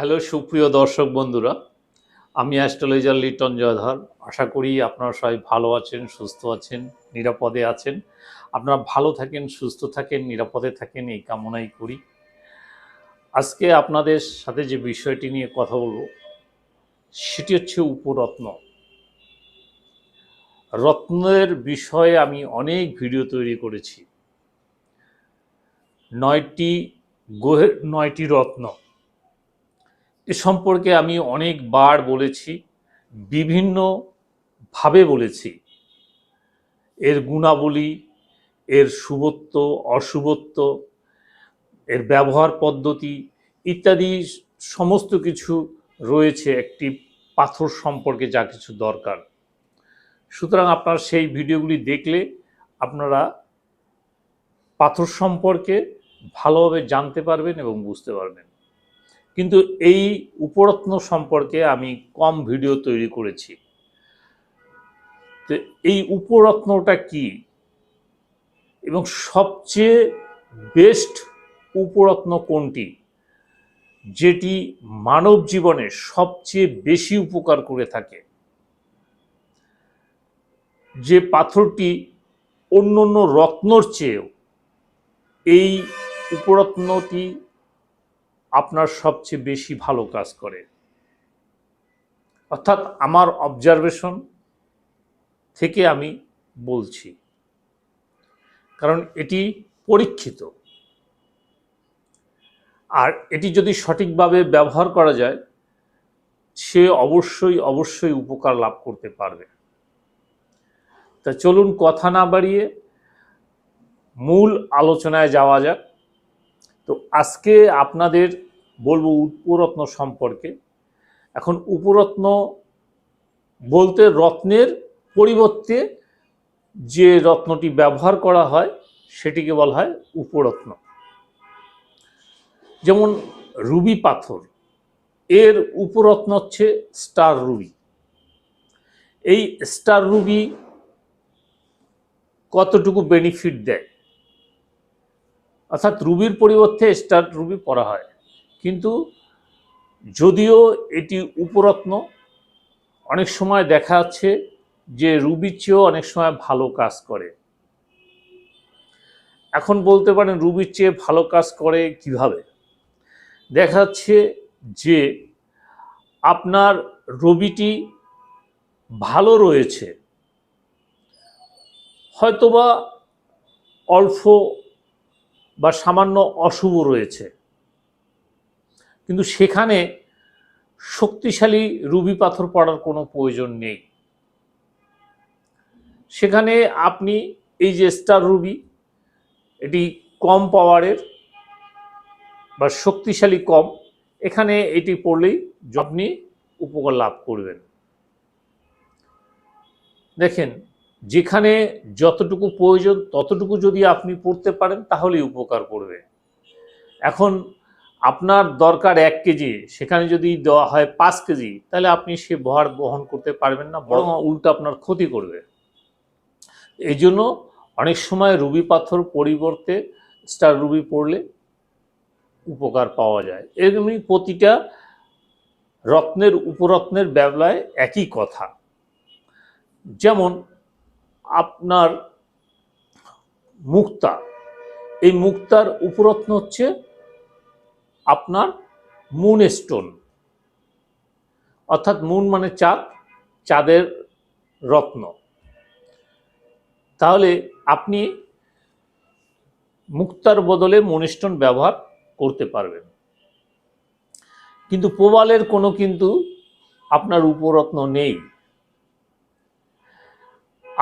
Hello, সুপ্রিয় দর্শক বন্ধুরা, আমি অ্যাস্ট্রোলজার লিটন জয়ধর। আশা করি আপনারা সবাই ভালো আছেন, সুস্থ আছেন, নিরাপদে আছেন। আপনারা ভালো থাকেন, সুস্থ থাকেন, নিরাপদে থাকেন, এই কামনাই করি। আজকে আপনাদের সাথে যে বিষয়টি নিয়ে কথা বলব, সেটি হচ্ছে উপরত্ন। রত্নের বিষয়ে আমি অনেক ভিডিও তৈরি করেছি। নয়টি গ্রহের, নয়টি রত্ন। এ সম্পর্কে আমি অনেকবার বলেছি বিভিন্নভাবে বলেছি। এর গুণাবলী, এর শুভত্ব অশুভত্ব এর ব্যবহার পদ্ধতি ইত্যাদি সমস্ত কিছু রয়েছে একটি পাথর সম্পর্কে যা কিছু দরকার। সুতরাং আপনারা সেই ভিডিওগুলি দেখলে আপনারা পাথর সম্পর্কে ভালোভাবে জানতে পারবেন এবং বুঝতে পারবেন। কিন্তু এই উপরত্ন সম্পর্কে আমি কম ভিডিও তৈরি করেছি। তো এই উপরত্নটা কি? এবং সবচেয়ে বেস্ট উপরত্ন কোনটি? যেটি মানব জীবনে সবচেয়ে বেশি উপকার করে থাকে। যে পাথরটি অন্য অন্য রত্নর চেয়েও এই উপরত্নটি আপনার সবচেয়ে বেশি ভালো কাজ করে। অর্থাৎ আমার অবজারভেশন থেকে আমি বলছি। কারণ এটি পরীক্ষিত। আর এটি যদি সঠিকভাবে ব্যবহার করা যায়, সে অবশ্যই অবশ্যই উপকার লাভ করতে পারবে। তা চলুন কথা না বাড়িয়ে মূল আলোচনায় যাওয়া যাক। আজকে আপনাদের বলব উপরত্ন সম্পর্কে। এখন উপরত্ন বলতে রত্নের পরিবর্তে যে রত্নটি ব্যবহার করা হয়, সেটিকে বলা হয় উপরত্ন। যেমন রুবি পাথর, এর উপরত্ন হচ্ছে স্টার রুবি। এই স্টার রুবি কতটুকু বেনিফিট দেয়? অর্থাৎ রুবির পরিবর্তে স্টার রুবি পড়া হয়। কিন্তু যদিও এটি উপরত্ন, অনেক সময় দেখা যাচ্ছে যে রুবির চেয়েও অনেক সময় ভালো কাজ করে। এখন বলতে পারেন রুবির চেয়ে ভালো কাজ করে কীভাবে? দেখা যাচ্ছে যে আপনার রবিটি ভালো রয়েছে। হয়তোবা অল্প বা সামান্য অশুভ রয়েছে। কিন্তু সেখানে শক্তিশালী রুবি পাথর পড়ার কোনো প্রয়োজন নেই। সেখানে আপনি এই যে স্টার রুবি, এটি কম পাওয়ারের বা শক্তিশালী কম, এখানে এটি পড়লেই আপনি উপকার লাভ করবেন। দেখেন যেখানে যতটুকু প্রয়োজন, ততটুকু যদি আপনি পড়তে পারেন, তাহলেই উপকার করবে। এখন আপনার দরকার এক কেজি, সেখানে যদি দেওয়া হয় পাঁচ কেজি, তাহলে আপনি সে ভার বহন করতে পারবেন না, বরং উল্টো আপনার ক্ষতি করবে। এই জন্য অনেক সময় রুবি পাথর পরিবর্তে স্টার রুবি পড়লে উপকার পাওয়া যায়। এরকমই প্রতিটা রত্নের, উপরত্নের ব্যবলায় একই কথা। যেমন আপনার মুক্তা এই মুক্তার উপরত্ন হচ্ছে আপনার মুন স্টোন অর্থাৎ মুন মানে চাঁদ, চাঁদের রত্ন। তাহলে আপনি মুক্তার বদলে মনিস্টোন ব্যবহার করতে পারবেন। কিন্তু প্রবালের কোনো কিন্তু আপনার উপরত্ন নেই।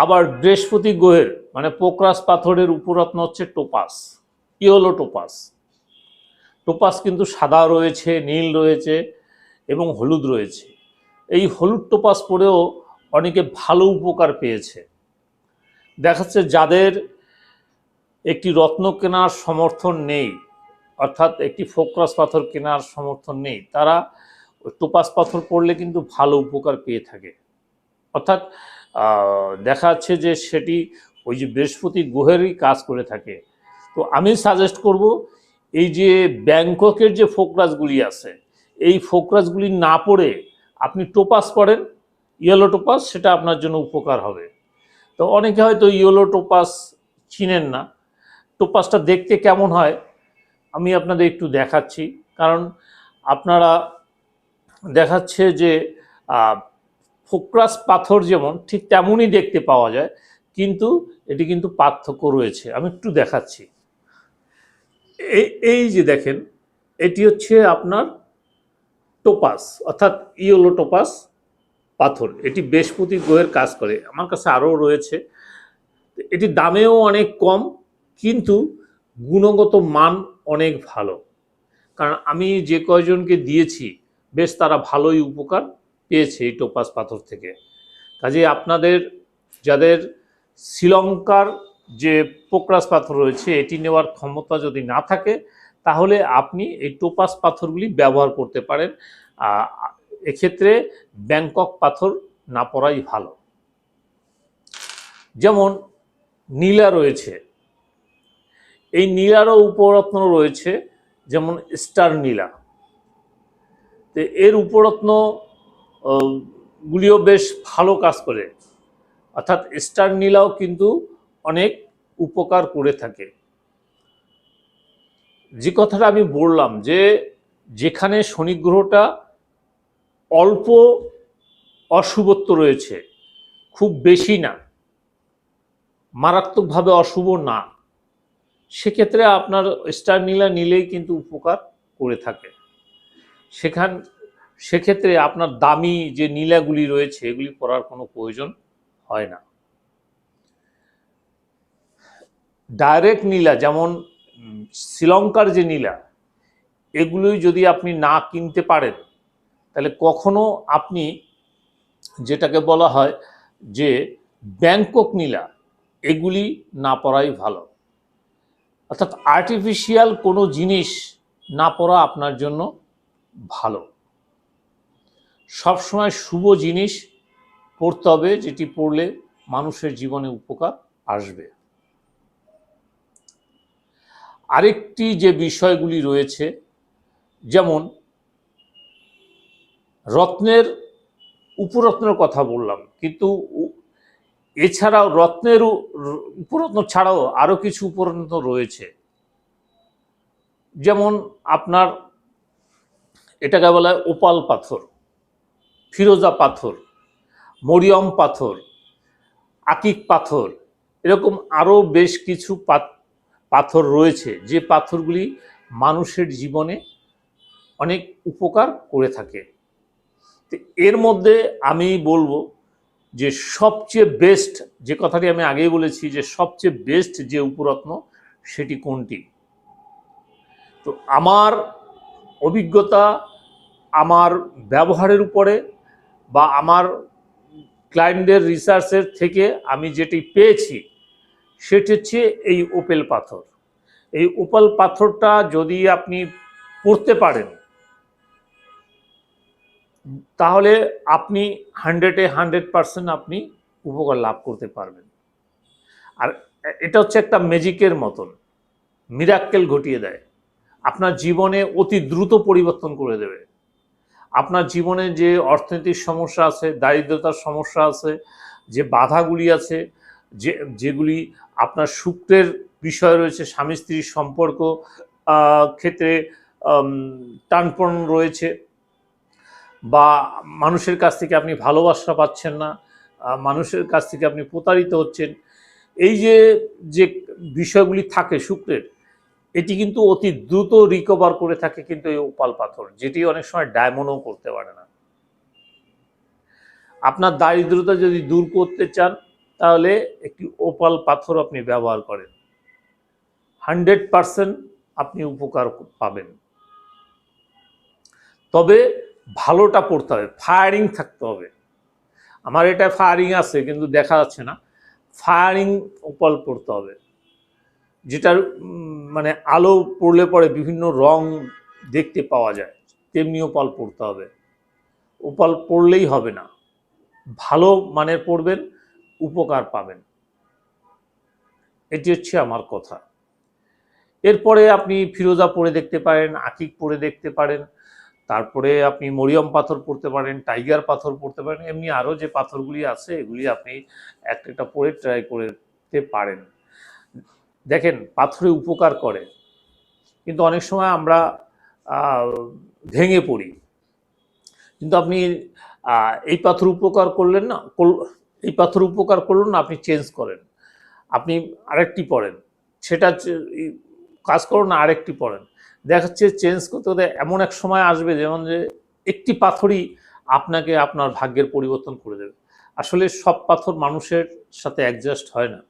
আবার বৃহস্পতি গ্রহের মানে পোকরাস পাথরের উপরত্ন হচ্ছে টোপাস। Yellow topaz? টোপাস কিন্তু সাদা রয়েছে, নীল রয়েছে এবং হলুদ রয়েছে। এই হলুদ টোপাস পরেও অনেকে ভালো উপকার পেয়েছে। দেখাচ্ছে যাদের একটি রত্ন কেনার সমর্থন নেই, অর্থাৎ একটি ফোকরাস পাথর কেনার সমর্থন নেই, তারা টোপাস পাথর পড়লে কিন্তু ভালো উপকার পেয়ে থাকে। অর্থাৎ দেখা যাচ্ছে যে সেটি ওই যে বৃহস্পতি গ্রহেরই কাজ করে থাকে। তো আমি সাজেস্ট করব, এই যে ব্যাংককের যে ফোকরাসগুলি আছে, এই ফোকরাসগুলি না পড়ে আপনি টোপাস পড়েন, ইয়েলো টোপাস, সেটা আপনার জন্য উপকার হবে। তো অনেকে হয়তো ইয়েলো টোপাস চিনেন না। টোপাসটা দেখতে কেমন হয়, আমি আপনাদের একটু দেখাচ্ছি। কারণ আপনারা দেখাচ্ছে যে ফোকরাস পাথর যেমন, ঠিক তেমনই দেখতে পাওয়া যায়, কিন্তু এটি কিন্তু পার্থক্য রয়েছে। আমি একটু দেখাচ্ছি। এই যে দেখেন, এটি হচ্ছে আপনার টোপাস, অর্থাৎ ইয়েলো টোপাস পাথর। এটি বৃহস্পতি গ্রহের কাজ করে। আমার কাছে আরও রয়েছে। এটি দামেও অনেক কম, কিন্তু গুণগত মান অনেক ভালো। কারণ আমি যে কয়জনকে দিয়েছি, বেশ তারা ভালোই উপকার পেয়েছে এই টোপাস পাথর থেকে। কাজে আপনাদের, যাদের শ্রীলঙ্কার যে পোকরাস পাথর রয়েছে, এটি নেওয়ার ক্ষমতা যদি না থাকে, তাহলে আপনি এই টোপাস পাথরগুলি ব্যবহার করতে পারেন। এক্ষেত্রে ব্যাংকক পাথর না পড়াই ভালো। যেমন নীলা রয়েছে। এই নীলারও উপরত্ন রয়েছে, যেমন স্টার নীলা। তো এর উপরত্ন গুলিও বেশ ভালো কাজ করে। অর্থাৎ স্টার নীলাও কিন্তু অনেক উপকার করে থাকে। যে কথাটা আমি বললাম যে, যেখানে শনি গ্রহটা অল্প অশুভত্ব রয়েছে, খুব বেশি না, মারাত্মকভাবে অশুভ না, সেক্ষেত্রে আপনার স্টার নীলা নিলেই কিন্তু উপকার করে থাকে। সেখান সেক্ষেত্রে আপনার দামি যে নীলাগুলি রয়েছে, এগুলি পড়ার কোনো প্রয়োজন হয় না। ডাইরেক্ট নীলা যেমন শ্রীলঙ্কার যে নীলা, এগুলোই যদি আপনি না কিনতে পারেন, তাহলে কখনো আপনি যেটাকে বলা হয় যে ব্যাংকক নীলা, এগুলি না পড়াই ভালো। অর্থাৎ আর্টিফিশিয়াল কোনো জিনিস না পড়া আপনার জন্য ভালো। সবসময় শুভ জিনিস পড়তে হবে, যেটি পড়লে মানুষের জীবনে উপকার আসবে। আরেকটি যে বিষয়গুলি রয়েছে, যেমন রত্নের, উপরত্নের কথা বললাম, কিন্তু এছাড়াও রত্নের উপরত্ন ছাড়াও আরও কিছু উপরত্ন রয়েছে। যেমন আপনার, এটাকে বলা হয় ওপাল পাথর। ফিরোজা পাথর, মরিয়ম পাথর, আকিক পাথর, এরকম আরও বেশ কিছু পাথর রয়েছে যে পাথরগুলি মানুষের জীবনে অনেক উপকার করে থাকে। এর মধ্যে আমি বলব যে সবচেয়ে বেস্ট যে কথাটি আমি আগেই বলেছি যে সবচেয়ে বেস্ট যে উপরত্ন সেটি কোনটি? তো আমার অভিজ্ঞতা, আমার ব্যবহারের উপরে বা আমার ক্লায়েন্টদের রিসার্চের থেকে আমি যেটি পেয়েছি, সেটি হচ্ছে এই ওপেল পাথর। এই ওপাল পাথরটা যদি আপনি পড়তে পারেন, তাহলে আপনি হান্ড্রেডে হান্ড্রেড পার্সেন্ট আপনি উপকার লাভ করতে পারবেন। আর এটা হচ্ছে একটা ম্যাজিকের মতন মিরাক্কেল ঘটিয়ে দেয়। আপনার জীবনে অতি দ্রুত পরিবর্তন করে দেবে। আপনার জীবনে যে অর্থনৈতিক সমস্যা আছে, দারিদ্রতার সমস্যা আছে, যে বাধাগুলি আছে, যে, যেগুলি আপনার শুক্রের বিষয় রয়েছে, স্বামী স্ত্রীর সম্পর্ক ক্ষেত্রে টানপন রয়েছে বা মানুষের কাছ থেকে আপনি ভালোবাসা পাচ্ছেন না মানুষের কাছ থেকে আপনি প্রতারিত হচ্ছেন, এই যে যে বিষয়গুলি থাকে শুক্রের এটি কিন্তু অতি দ্রুত রিকভার করে থাকে কিন্তু এই ওপাল পাথর, যেটি অনেক সময় ডায়মন্ডও করতে পারে না। আপনার দারিদ্রতা যদি দূর করতে চান, তাহলে একটি ওপাল পাথর আপনি ব্যবহার করেন। হান্ড্রেড পারসেন্ট আপনি উপকার পাবেন। তবে ভালোটা পড়তে হবে ফায়ারিং থাকতে হবে। আমার এটা ফায়ারিং আছে, কিন্তু দেখা যাচ্ছে না। ফায়ারিং ওপাল পড়তে হবে। যেটার মানে আলো পড়লে পরে বিভিন্ন রং দেখতে পাওয়া যায় তেমনি ওপাল পড়তে হবে। ওপাল পড়লেই হবে না। ভালো মানের পড়বেন, উপকার পাবেন। এটি হচ্ছে আমার কথা। এরপরে আপনি ফিরোজা পরে দেখতে পারেন, আকিক পরে দেখতে পারেন, তারপরে আপনি মরিয়ম পাথর পড়তে পারেন, টাইগার পাথর পড়তে পারেন, এমনি আরও যে পাথরগুলি আছে, এগুলি আপনি একটা একটা পরে ট্রাই করতে পারেন। দেখেন, পাথরে উপকার করে। কিন্তু অনেক সময় আমরা ভেঙে পড়ি। কিন্তু আপনি এই পাথর উপকার করলেন না এই পাথর উপকার করলেন না, আপনি চেঞ্জ করেন। আপনি আরেকটি পড়েন। সেটা কাজ করুন না, আরেকটি পড়েন। দেখা যাচ্ছে, চেঞ্জ করতে করতে এমন এক সময় আসবে, যেমন যে একটি পাথরই আপনাকে আপনার ভাগ্যের পরিবর্তন করে দেবে। আসলে সব পাথর মানুষের সাথে অ্যাডজাস্ট হয় না।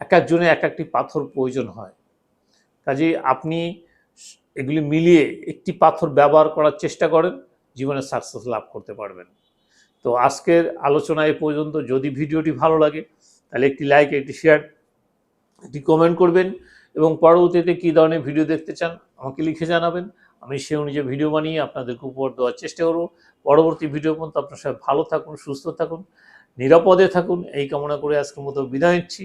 এক একজনে এক একটি পাথর প্রয়োজন হয়। কাজেই আপনি এগুলি মিলিয়ে একটি পাথর ব্যবহার করার চেষ্টা করেন, জীবনে সাকসেস লাভ করতে পারবেন। তো আজকের আলোচনা এ পর্যন্ত। যদি ভিডিওটি ভালো লাগে, তাহলে একটি লাইক একটি শেয়ার একটি কমেন্ট করবেন এবং পরবর্তীতে কী ধরনের ভিডিও দেখতে চান আমাকে লিখে জানাবেন। আমি সে অনুযায়ী ভিডিও বানিয়ে আপনাদেরকে উপহার দেওয়ার চেষ্টা করব। পরবর্তী ভিডিও পর্যন্ত আপনার সবাই ভালো থাকুন, সুস্থ থাকুন, নিরাপদে থাকুন। এই কামনা করে আজকের মতো বিদায় নিচ্ছি।